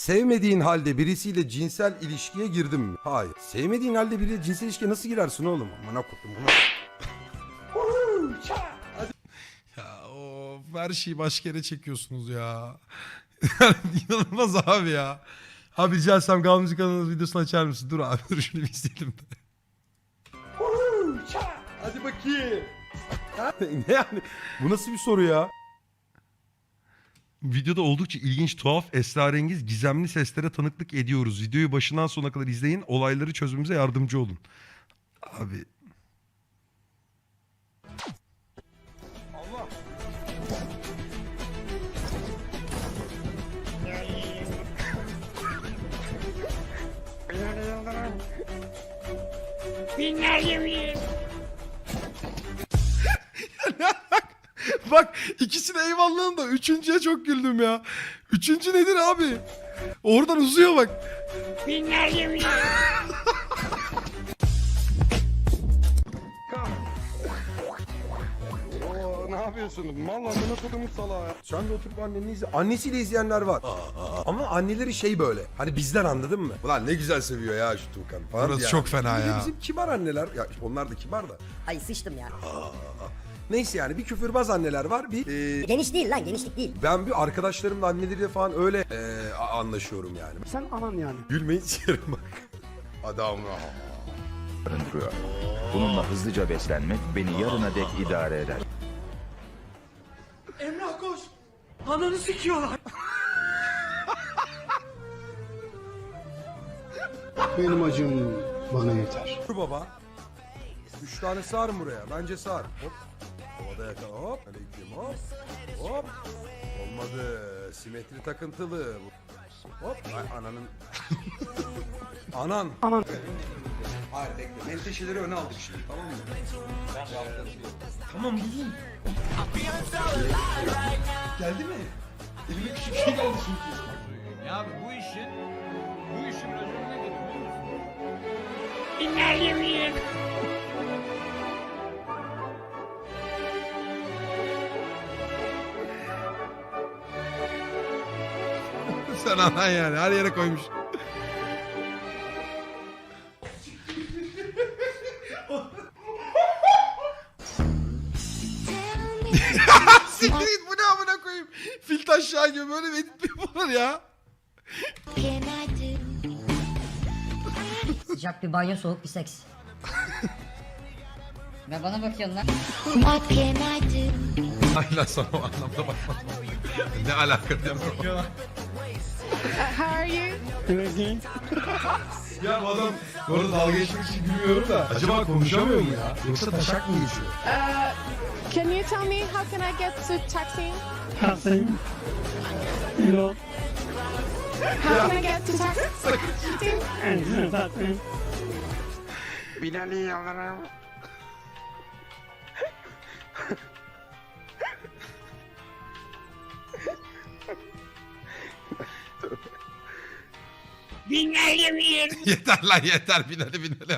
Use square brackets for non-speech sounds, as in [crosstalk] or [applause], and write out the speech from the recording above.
Sevmediğin halde birisiyle cinsel ilişkiye girdin mi? Hayır. Sevmediğin halde biriyle cinsel ilişkiye nasıl girersin oğlum? Amına koydum buna. [laughs] Ya of her şeyi başka yere çekiyorsunuz ya. [laughs] İnanılmaz abi ya. Abi rica etsem Gal Müzik kanalının videosunu açar mısın? Dur abi [laughs] dur şunu bir izleyelim de. Hadi bakayım. ne yani? Bu nasıl bir soru ya? Videoda oldukça ilginç, tuhaf, esrarengiz, gizemli seslere tanıklık ediyoruz. Videoyu başından sonuna kadar izleyin. Olayları çözmemize yardımcı olun. Abi [laughs] Bak ikisine eyvallahım da üçüncüye çok güldüm ya. Üçüncü nedir abi? Oradan uzuyor bak. Oo, ne yapıyorsun? Mal amına kodumun salağı ya. Sen de oturup anneni izle. Annesiyle izleyenler var. Ama anneleri şey böyle. Hani bizden anladın mı? Ulan ne güzel seviyor ya şu Tuğkan falan. Burası diye. çok fena Bir de ya. Bizim kibar anneler. Ya onlar da kibar da. Ay sıçtım ya. Neyse yani bir küfürbaz anneler var. Bir e, Geniş değil lan genişlik değil. ben bir arkadaşlarımla anneleriyle falan öyle e, a- anlaşıyorum yani. Sen anan yani. Gülmeyin sikerim bak. [laughs] Adam barındırıyor. Bununla hızlıca beslenmek beni yarına dek idare eder. Benim acım bana yeter. Dur baba. Üç tane sağırım buraya. Bence sağır. Hop. Havada yakala. Hop. Aleyküm hop. Hop. Olmadı. Simetri takıntılı. Hop. Ay ananın. [laughs] Anan. Anan. Hayır bekle. Menteşeleri öne aldık şimdi tamam mı? Tamam buldum. Geldi mi? Elime küçük şey geldi çünkü. Ya abi bu işin bu işin raconu nedir biliyor musun? Sen anan yani her yere koymuş. [laughs] Siktir git bu ne amına koyayım. Fil taşağı gibi böyle bir edit mi ya? Sıcak bir banyo soğuk bir seks. Ve bana bakıyorsun lan. What can I do? Hala sana o anlamda bakmam. ne alaka diye. How are you? [laughs] Ya bu adam bu arada dalga geçmek için gülmüyorum da. Acaba konuşamıyor mu ya? Yoksa taşak mı geçiyor? Can you tell me how can I get to taxi? Nothing. You know, How can I get to taxi? and [laughs] that thing. [laughs] yeter lan yeter binali binali.